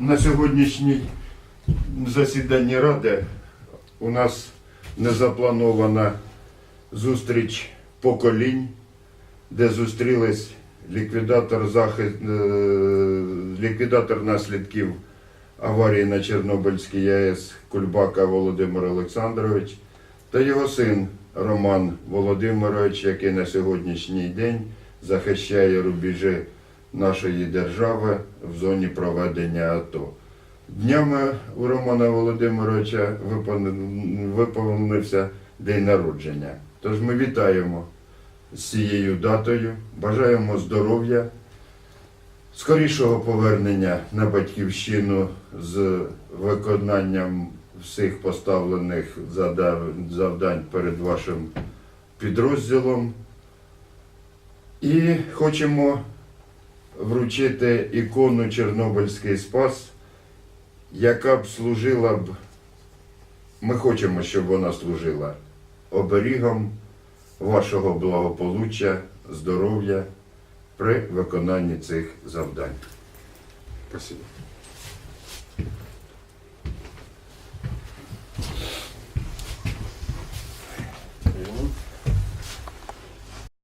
На сьогоднішній засіданні Ради у нас не запланована зустріч поколінь, де зустрілись ліквідатор, захист, е, ліквідатор наслідків аварії на Чорнобильській АЕС Кульбака Володимир Олександрович та його син Роман Володимирович, який на сьогоднішній день захищає рубежі нашої держави в зоні проведення АТО. Днями у Романа Володимировича виповнився день народження. Тож ми вітаємо з цією датою, бажаємо здоров'я, скорішого повернення на батьківщину з виконанням всіх поставлених завдань перед вашим підрозділом. І хочемо вручити ікону Чорнобильський спас, яка б служила б, ми хочемо, щоб вона служила оберігом вашого благополуччя, здоров'я при виконанні цих завдань. Спасибо.